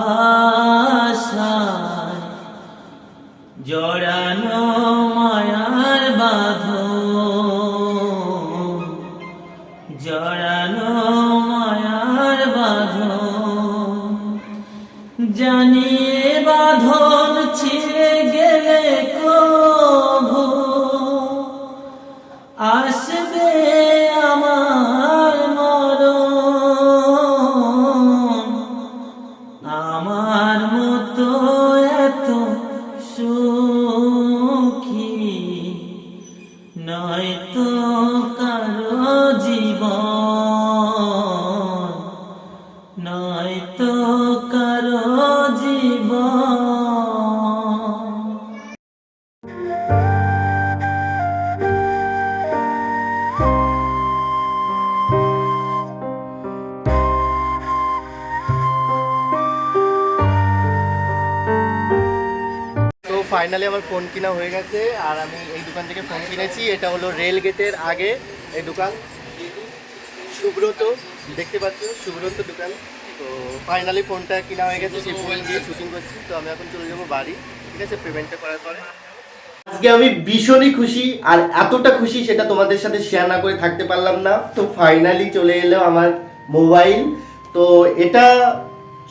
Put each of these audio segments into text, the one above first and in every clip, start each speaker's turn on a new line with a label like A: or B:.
A: বাসায় জড়ানো
B: ফাইনালি আমার ফোন কিনা হয়ে গেছে, আর আমি এই দোকান থেকে ফোন কিনেছি। এটা হলো রেল গেটের আগে এই দোকান। সুব্রত, দেখতে পাচ্ছ, সুব্রত দোকান। তো ফাইনালি ফোনটা কিনা হয়ে গেছে, সেই ফোন দিয়ে শুটিং করছি। তো আমি এখন চলে যাব বাড়ি, ঠিক আছে? পেমেন্টটা করার পরে। আজকে আমি ভীষণই খুশি, আর এতটা খুশি সেটা তোমাদের সাথে শেয়ার না করে থাকতে পারলাম না। তো ফাইনালি চলে এলো আমার মোবাইল তো এটা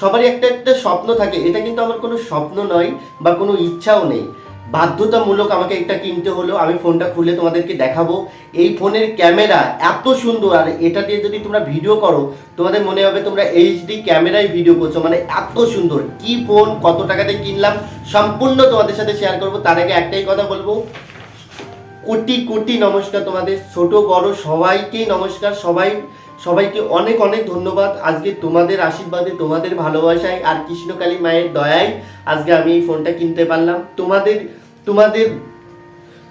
B: সবারই একটা একটা স্বপ্ন থাকে। এটা কিন্তু আমার কোনো স্বপ্ন নয় বা কোনো ইচ্ছাও নেই। বাধ্যতামূলক আমাকে এটা কিনতে হলো। আমি ফোনটা খুলে তোমাদেরকে দেখাবো। এই ফোনের ক্যামেরা এত সুন্দর আর এটা দিয়ে যদি তোমরা ভিডিও করো, তোমাদের মনে হবে তোমরা এইচডি ক্যামেরায় ভিডিও করছ। মানে এত সুন্দর। কি ফোন, কত টাকাতে কিনলাম, সম্পূর্ণ তোমাদের সাথে শেয়ার করব। তার আগে একটাই কথা বলব। কোটি কোটি নমস্কার তোমাদের। ছোট, বড় সবাইকেই নমস্কার। সবাই সবাইকে অনেক অনেক ধন্যবাদ। আজকে তোমাদের আশীর্বাদে, তোমাদের ভালোবাসায় আর কৃষ্ণকালী মায়ের দয়ায় আজকে আমি এই ফোনটা কিনতে পারলাম। তোমাদের তোমাদের,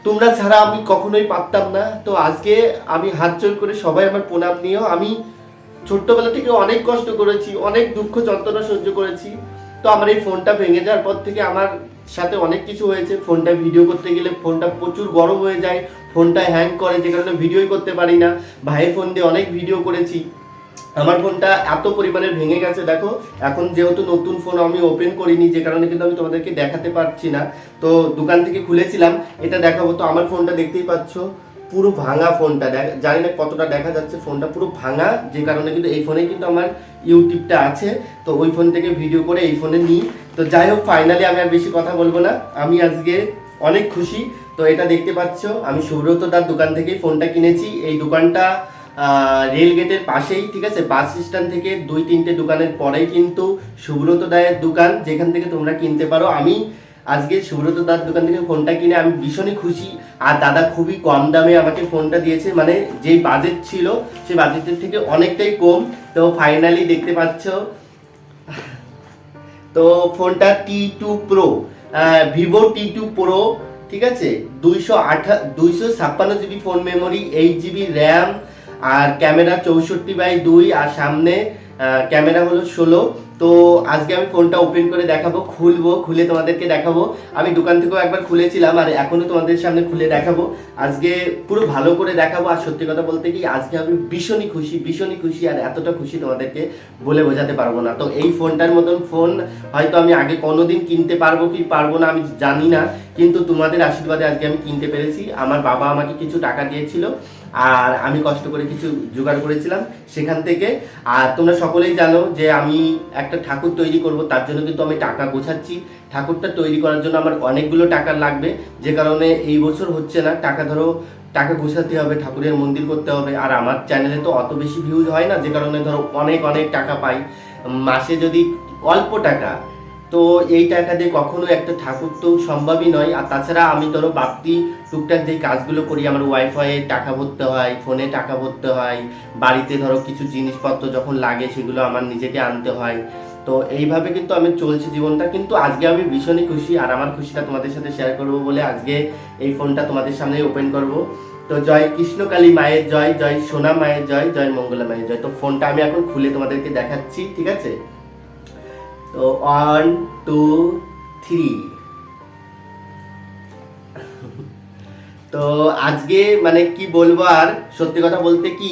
B: তোমরা ছাড়া আমি কখনোই পারতাম না। তো আজকে আমি হাত জোর করে সবাই আমার প্রণাম নিয়েও আমি ছোট্টবেলা থেকে অনেক কষ্ট করেছি, অনেক দুঃখ যন্ত্রণা সহ্য করেছি। তো আমার এই ফোনটা ভেঙে যাওয়ার পর থেকে আমার সাথে অনেক কিছু হয়েছে। ফোনটা ভিডিও করতে গেলে ফোনটা প্রচুর গরম হয়ে যায়, ফোনটা হ্যাং করে, যে কারণে ভিডিওই করতে পারি না। ভাইয়ের ফোন দিয়ে অনেক ভিডিও করেছি। আমার ফোনটা এত পরিমাণে ভেঙে গেছে, দেখো। এখন যেহেতু নতুন ফোন আমি ওপেন করিনি, যে কারণে কিন্তু আমি তোমাদেরকে দেখাতে পারছি না। তো দোকান থেকে খুলেছিলাম, এটা দেখাবো। তো আমার ফোনটা দেখতেই পাচ্ছ। পুরো ভাঙা ফোনটা দেখ- জানি না কতটা দেখা যাচ্ছে, ফোনটা পুরো ভাঙা, যে কারণে কিন্তু এই ফোনে কিন্তু আমার ইউটিউবটা আছে। তো ওই ফোন থেকে ভিডিও করে এই ফোনে নিই। তো যাই হোক ফাইনালি আমি আর বেশি কথা বলব না। আমি আজকে অনেক খুশি। তো এটা দেখতে পাচ্ছ, আমি সুব্রত দার দোকান থেকেই ফোনটা কিনেছি। এই দোকানটা রেল গেটের পাশেই, ঠিক আছে? বাস স্ট্যান্ড থেকে দুই তিনটে দোকানের পরেই কিন্তু সুব্রত দায়ের দোকান, যেখান থেকে তোমরা কিনতে পারো। আমি আজকে সুব্রত দার দোকান থেকে ফোনটা কিনে আমি ভীষণই খুশি। আর দাদা খুবই কম দামে আমাকে ফোনটা দিয়েছে মানে যেই বাজেট ছিল, সেই বাজেটের থেকে অনেকটাই কম। তো ফাইনালি দেখতে পাচ্ছ, তো ফোনটা T two pro Vivo T two pro ঠিক আছে? দুইশো আঠা, দুইশো ছাপ্পান্ন GB phone memory eight GB RAM আর ক্যামেরা চৌষট্টি বাই দুই, আর সামনে ক্যামেরা হলো ষোলো। তো আজকে আমি ফোনটা ওপেন করে দেখাবো, খুলবো, খুলে তোমাদেরকে দেখাবো। আমি দোকান থেকেও একবার খুলেছিলাম আর এখনও তোমাদের সামনে খুলে দেখাবো। আজকে পুরো ভালো করে দেখাবো আর সত্যি কথা বলতে কি আজকে আমি ভীষণই খুশি ভীষণই খুশি আর এতটা খুশি তোমাদেরকে বলে বোঝাতে পারব না। তো এই ফোনটার মতন ফোন হয়তো আমি আগে কোনোদিন কিনতে পারব কি পারব না আমি জানি না, কিন্তু তোমাদের আশীর্বাদে আজকে আমি কিনতে পেরেছি। আমার বাবা আমাকে কিছু টাকা দিয়েছিল। আর আমি কষ্ট করে কিছু জোগাড় করেছিলাম সেখান থেকে। আর তোমরা সকলেই জানো যে আমি একটা ঠাকুর তৈরি করব, তার জন্য কিন্তু আমি টাকা গোছাচ্ছি। ঠাকুরটা তৈরি করার জন্য আমার অনেকগুলো টাকা লাগবে, যে কারণে এই বছর হচ্ছে না, টাকা ধরো, টাকা গোছাতে হবে, ঠাকুরের মন্দির করতে হবে। আর আমার চ্যানেলে তো অত বেশি ভিউজ হয় না, যে কারণে ধরো অনেক অনেক টাকা পাই। মাসে যদি অল্প টাকা তো এই টাকা দিয়ে কখনো একটা ঠাকুর তো সম্ভবই নয়। আর তাছাড়া আমি ধরো বাড়তি টুকটাক যেই কাজগুলো করি, আমার ওয়াইফাইয়ে টাকা ভরতে হয় ফোনে টাকা ভরতে হয়, বাড়িতে ধরো কিছু জিনিসপত্র যখন লাগে সেগুলো আমার নিজেকে আনতে হয়। তো এইভাবে কিন্তু আমি চলছি জীবনটা। কিন্তু আজকে আমি ভীষণই খুশি, আর আমার খুশিটা তোমাদের সাথে শেয়ার করব বলে আজকে এই ফোনটা তোমাদের সামনে ওপেন করব। তো জয় কৃষ্ণকালী মায়ের জয় জয় সোনা মায়ের জয় জয় মঙ্গলা মায়ের জয়। তো ফোনটা আমি এখন খুলে তোমাদেরকে দেখাচ্ছি, ঠিক আছে? তো ওয়ান, টু, থ্রি। তো আজকে মানে কি বলব আর, সত্যি কথা বলতে কি,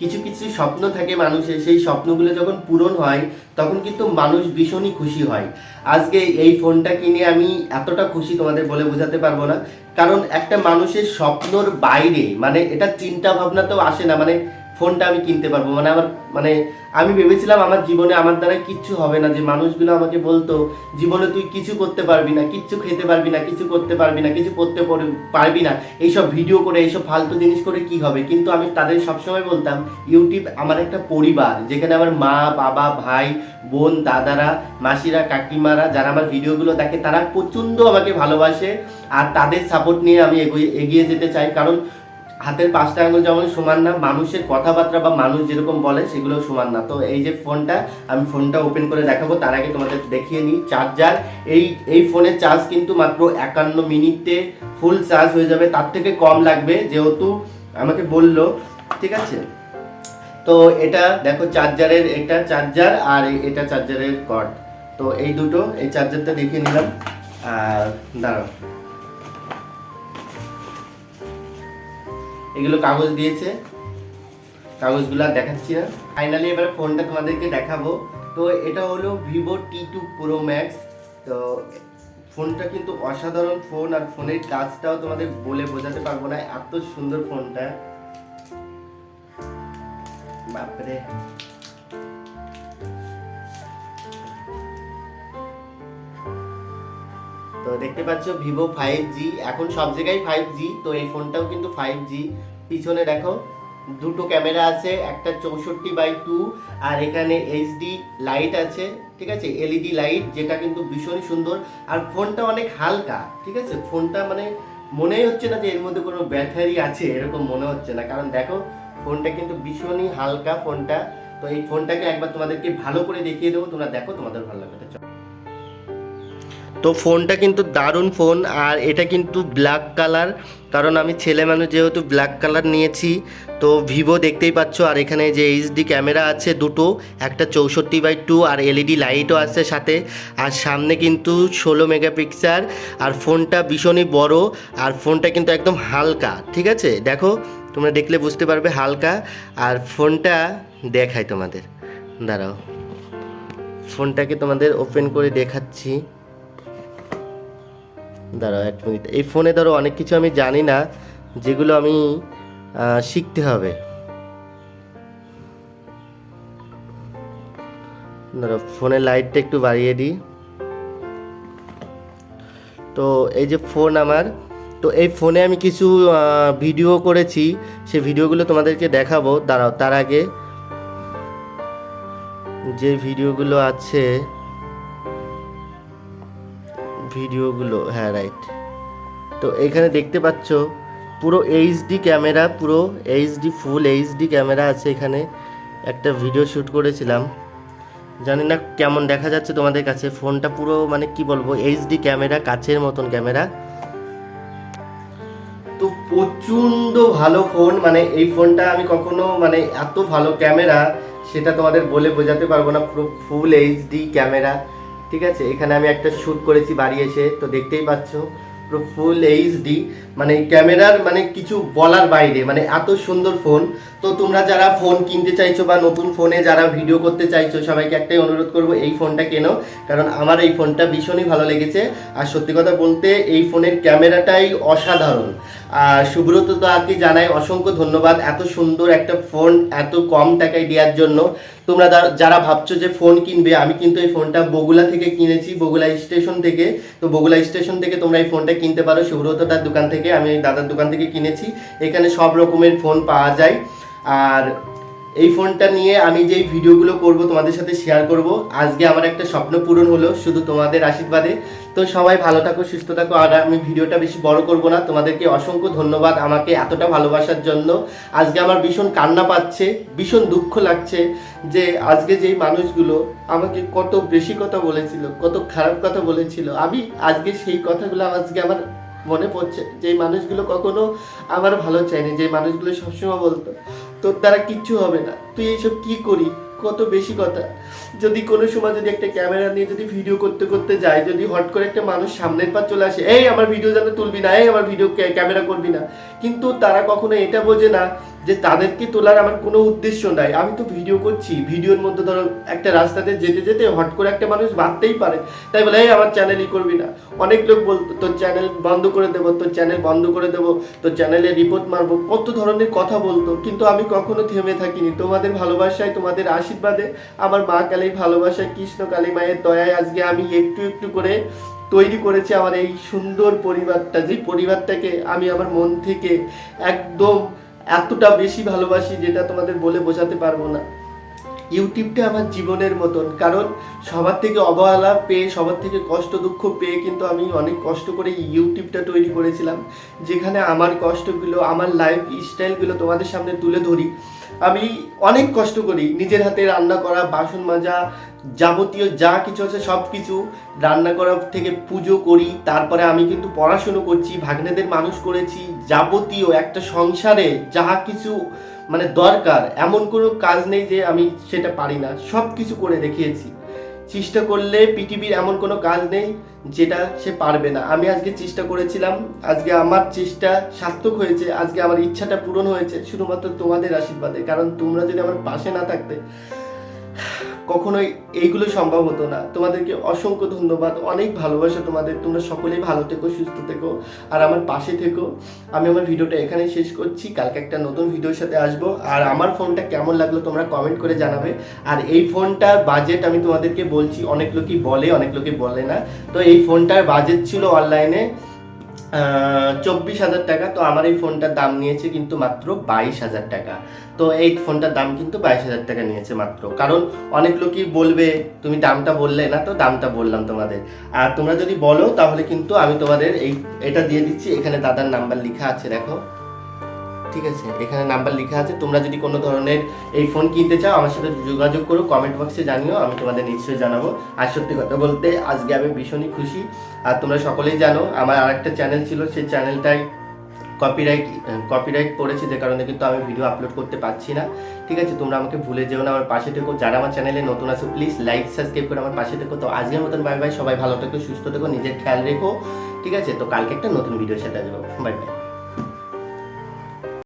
B: কিছু কিছু স্বপ্ন থাকে মানুষের, সেই স্বপ্নগুলো যখন পূরণ হয়, তখন কিন্তু মানুষ ভীষণই খুশি হয়। আজকে এই ফোনটা কিনে আমি এতটা খুশি তোমাদের বলে বোঝাতে পারব না। কারণ একটা মানুষের স্বপ্নর বাইরে মানে এটা চিন্তা ভাবনা তো আসে না মানে ফোনটা আমি কিনতে পারব। মানে আমার মানে আমি ভেবেছিলাম আমার জীবনে আমার দ্বারা কিচ্ছু হবে না, যে মানুষগুলো আমাকে বলতো, জীবনে তুই কিছু করতে পারবি না, কিচ্ছু খেতে পারবি না, কিছু করতে পারবি না, কিছু করতে পারবি না, এইসব ভিডিও করে, এইসব ফালতু জিনিস করে কি হবে? কিন্তু আমি তাদের সবসময় বলতাম ইউটিউব আমার একটা পরিবার, যেখানে আমার মা, বাবা, ভাই, বোন, দাদারা, মাসিরা, কাকিমারা, যারা আমার ভিডিওগুলো দেখে, তারা প্রচণ্ড আমাকে ভালোবাসে, আর তাদের সাপোর্ট নিয়ে আমি এগিয়ে যেতে চাই। কারণ হাতের পাঁচটা আঙুল যেমন সমান না, মানুষের কথাবার্তা বা মানুষ যেরকম বলে সেগুলো সমান না। তো এই যে ফোনটা, আমি ফোনটা ওপেন করে দেখাবো, তার আগে তোমাদের দেখিয়ে নিই চার্জার এই এই ফোনের চার্জ কিন্তু মাত্র একান্ন মিনিটে ফুল চার্জ হয়ে যাবে, তার থেকে কম লাগবে যেহেতু আমাকে বলল, ঠিক আছে? তো এটা দেখো চার্জারের এটা চার্জার আর এটা চার্জারের কর্ড তো এই দুটো, এই চার্জারটা দেখিয়ে নিলাম। আর দাঁড়াও। এগুলো কাগজ দিয়েছে। কাগজগুলো দেখাচ্ছি না। ফাইনালি এবার ফোনটা তোমাদেরকে দেখাবো। তো এটা হলো Vivo T two pro max তো ফোনটা কিন্তু অসাধারণ ফোন আর ফোনের কাজটাও তোমাদের বলে বোঝাতে পারব না। এত সুন্দর ফোনটা বাপরে। তো দেখতে পাচ্ছ ভিভো ফাইভ জি এখন সব জায়গায় ফাইভ জি তো এই ফোনটাও কিন্তু ফাইভ জি পিছনে দেখো, দুটো ক্যামেরা আছে, একটা চৌষট্টি বাই টু আর এখানে এইচডি লাইট আছে, ঠিক আছে? এলইডি লাইট যেটা কিন্তু ভীষণই সুন্দর। আর ফোনটা অনেক হালকা, ঠিক আছে? ফোনটা মানে মনেই হচ্ছে না যে এর মধ্যে কোনো ব্যাটারি আছে, এরকম মনে হচ্ছে না। কারণ দেখো ফোনটা কিন্তু ভীষণই হালকা ফোনটা তো এই ফোনটাকে একবার তোমাদেরকে ভালো করে দেখিয়ে দেবো। তোমরা দেখো, তোমাদের ভালো লাগবে। তো ফোনটা কিন্তু দারুণ ফোন, আর এটা কিন্তু ব্ল্যাক কালার কারণ আমি ছেলে মানুষ যেহেতু ব্ল্যাক কালার নিয়েছি, তো ভিভো দেখতেই পাচ্ছ, আর এখানে যে এইচডি ক্যামেরা আছে দুটো, একটা চৌষট্টি বাই টু আর এলইডি লাইটও আছে সাথে, আর সামনে কিন্তু ষোলো মেগাপিক্সেল আর ফোনটা ভীষণই বড়, আর ফোনটা কিন্তু একদম হালকা, ঠিক আছে? দেখো, তোমরা দেখলে বুঝতে পারবে হালকা, আর ফোনটা দেখাই তোমাদের, দাঁড়াও, ফোনটাকে তোমাদের ওপেন করে দেখাচ্ছি। দাঁড়াও এক মিনিট। এই ফোনে ধরো অনেক কিছু আমি জানি না, যেগুলো আমি শিখতে হবে। ধরো ফোনের লাইটটা একটু বাড়িয়ে দিই। তো এই যে ফোন আমার, তো এই ফোনে আমি কিছু ভিডিও করেছি সে ভিডিওগুলো তোমাদেরকে দেখাবো। দাঁড়াও, তার আগে যে ভিডিওগুলো আছে ভিডিওগুলো হ্যাঁ রাইট তো এখানে দেখতে পাচ্ছ, পুরো এইচডি ক্যামেরা, পুরো এইচডি ফুল এইচডি ক্যামেরা আছে এখানে। একটা ভিডিও শ্যুট করেছিলাম। জানি না কেমন দেখা যাচ্ছে তোমাদের কাছে। ফোনটা পুরো মানে কি বলব এইচডি ক্যামেরা, কাচের মতন ক্যামেরা। তো প্রচণ্ড ভালো ফোন মানে এই ফোনটা আমি কখনো মানে এত ভালো ক্যামেরা, সেটা তোমাদের বলে বোঝাতে পারব না। পুরো ফুল এইচডি ক্যামেরা। ঠিক আছে? এখানে আমি একটা শ্যুট করেছি বাড়ি এসে, তো দেখতেই পাচ্ছ, পুরো ফুল এইচডি মানে ক্যামেরার মানে কিছু বলার বাইরে মানে এত সুন্দর ফোন তো তোমরা যারা ফোন কিনতে চাইছো বা নতুন ফোনে যারা ভিডিও করতে চাইছো, সবাইকে একটাই অনুরোধ করব, এই ফোনটা কেনো? কারণ আমার এই ফোনটা ভীষণই ভালো লেগেছে। আর সত্যি কথা বলতে, এই ফোনের ক্যামেরাটাই অসাধারণ। আর সুব্রত দাকে জানাই অসংখ্য ধন্যবাদ এত সুন্দর একটা ফোন এত কম টাকায় দেওয়ার জন্য। তোমরা যারা ভাবছ যে ফোন কিনবে, আমি কিন্তু এই ফোনটা বগুলা থেকে কিনেছি, বগুলা স্টেশন থেকে। তো বগুলা স্টেশন থেকে তোমরা এই ফোনটা কিনতে পারো। সুব্রতটার দোকান থেকে, আমি দাদার দোকান থেকে কিনেছি। এখানে সব রকমের ফোন পাওয়া যায়। আর এই ফোনটা নিয়ে আমি যেই ভিডিওগুলো করব তোমাদের সাথে শেয়ার করব, আজকে আমার একটা স্বপ্ন পূরণ হলো শুধু তোমাদের আশীর্বাদে। তো সবাই ভালো থাকো, সুস্থ থাকো, আর আমি ভিডিওটা বেশি বড় করব না, তোমাদেরকে অসংখ্য ধন্যবাদ আমাকে এতটা ভালোবাসার জন্য। আজকে আমার ভীষণ কান্না পাচ্ছে, ভীষণ দুঃখ লাগছে যে আজকে যেই মানুষগুলো আমাকে কত বেশি কথা বলেছিল, কত খারাপ কথা বলেছিল। আমি আজকে সেই কথাগুলো আজকে আমার মনে পড়ছে। যে মানুষগুলো কখনো আমার ভালো চায়নি যে মানুষগুলো সবসময় বলতো, তোর দ্বারা কিচ্ছু হবে না, তুই এইসব কি করি? কত বেশি কথা। যদি কোনো সময় যদি একটা ক্যামেরা নিয়ে যদি ভিডিও করতে করতে যায় যদি হট করে একটা মানুষ সামনের পা চলে আসে, এই, আমার ভিডিও যেন তুলবি না, এই, আমার ভিডিও ক্যামেরা করবি না। কিন্তু তারা কখনো এটা বোঝে না যে তাদেরকে তোলার আমার কোনো উদ্দেশ্য নাই। আমি তো ভিডিও করছি। ভিডিওর মধ্যে ধরো একটা রাস্তাতে যেতে যেতে হট করে একটা মানুষ বাঁধতেই পারে। তাই বলে, এই, আমার চ্যানেলই করবি না। অনেক লোক বলতো তোর চ্যানেল বন্ধ করে দেবো, তোর চ্যানেল বন্ধ করে দেবো, তোর চ্যানেলে রিপোর্ট মারবো। কত ধরনের কথা বলতো। কিন্তু আমি কখনো থেমে থাকিনি। তোমাদের ভালোবাসায়, তোমাদের আশীর্বাদে, আমার মা কালী ভালোবাসায়, কৃষ্ণ কালী মায়ের দয়ায় আজকে আমি একটু একটু করে তৈরি করেছি আমার এই সুন্দর পরিবারটা। যে পরিবারটাকে আমি আমার মন থেকে একদম এতটা বেশি ভালোবাসি যেটা তোমাদের বলে বোঝাতে পারব না। ইউটিউবটা আমার জীবনের মতন, কারণ সবার থেকে অবহেলা পেয়ে, সবার থেকে কষ্ট দুঃখ পেয়ে কিন্তু আমি অনেক কষ্ট করে ইউটিউবটা তৈরি করেছিলাম। যেখানে আমার কষ্টগুলো, আমার লাইফ স্টাইলগুলো তোমাদের সামনে তুলে ধরি। আমি অনেক কষ্ট করি। নিজের হাতে রান্না করা, বাসন মাজা, যাবতীয় যা কিছু আছে সব কিছু রান্না করা থেকে পুজো করি। তারপরে আমি কিন্তু পড়াশুনো করছি, ভাগ্নেদের মানুষ করেছি, যাবতীয় একটা সংসারে যা কিছু মানে দরকার। এমন কোনো কাজ নেই যে আমি সেটা পারি না। সব কিছু করে দেখিয়েছি। চেষ্টা করলে পৃথিবীর এমন কোনো কাজ নেই যেটা সে পারবে না। আমি আজকে চেষ্টা করেছিলাম, আজকে আমার চেষ্টা সার্থক হয়েছে, আজকে আমার ইচ্ছাটা পূরণ হয়েছে, শুধুমাত্র তোমাদের আশীর্বাদে। কারণ তোমরা যদি আমার পাশে না থাকতে কখনোই এইগুলো সম্ভব হতো না। তোমাদেরকে অসংখ্য ধন্যবাদ। অনেক ভালোবাসা তোমাদের। তোমরা সকলেই ভালো থেকো, সুস্থ থেকো। আর আমার পাশে থেকো। আমি আমার ভিডিওটা এখানে শেষ করছি। কালকে একটা নতুন ভিডিওর সাথে আসব। আর আমার ফোনটা কেমন লাগল তোমরা কমেন্ট করে জানাবে। আর এই ফোনটার বাজেট আমি তোমাদেরকে বলছি, অনেক লোকই বলে, অনেক লোকই বলে না। তো এই ফোনটার বাজেট ছিল অনলাইনে চব্বিশ হাজার টাকা। তো আমার এই ফোনটার দাম নিয়েছে কিন্তু মাত্র বাইশ হাজার টাকা। তো এই ফোনটার দাম কিন্তু বাইশ হাজার টাকা নিয়েছে মাত্র। কারণ অনেক লোকই বলবে, তুমি দামটা বললে না তো দামটা বললাম তোমাদের। আর তোমরা যদি বলো, তাহলে কিন্তু আমি তোমাদের এই, এটা দিয়ে দিচ্ছি। এখানে দাদার নাম্বার লিখা আছে, দেখো। ঠিক আছে? এখানে নাম্বার লেখা আছে। তোমরা যদি কোনো ধরনের এই ফোন কিনতে চাও, আমার সাথে যোগাযোগ করো কমেন্ট বক্সে জানিও, আমি তোমাদের নিশ্চয়ই জানাব। আর সত্যি কথা বলতে, আজকে আমি ভীষণই খুশি। আর তোমরা সকলেই জানো, আমার আরেকটা চ্যানেল ছিল, সেই চ্যানেলটাই কপিরাইট কপিরাইট পড়েছে, যে কারণে কিন্তু আমি ভিডিও আপলোড করতে পারছি না। ঠিক আছে? তোমরা আমাকে ভুলে যেও না, আমার পাশে থেকো। যারা আমার চ্যানেলে নতুন আছো প্লিজ লাইক সাবস্ক্রাইব করে আমার পাশে থেকো। তো আজকের মতন বাই বাই সবাই ভালো থেকো, সুস্থ থেকো, নিজের খেয়াল রেখো। ঠিক আছে? তো কালকে একটা নতুন ভিডিওর সাথে আসব। Bye bye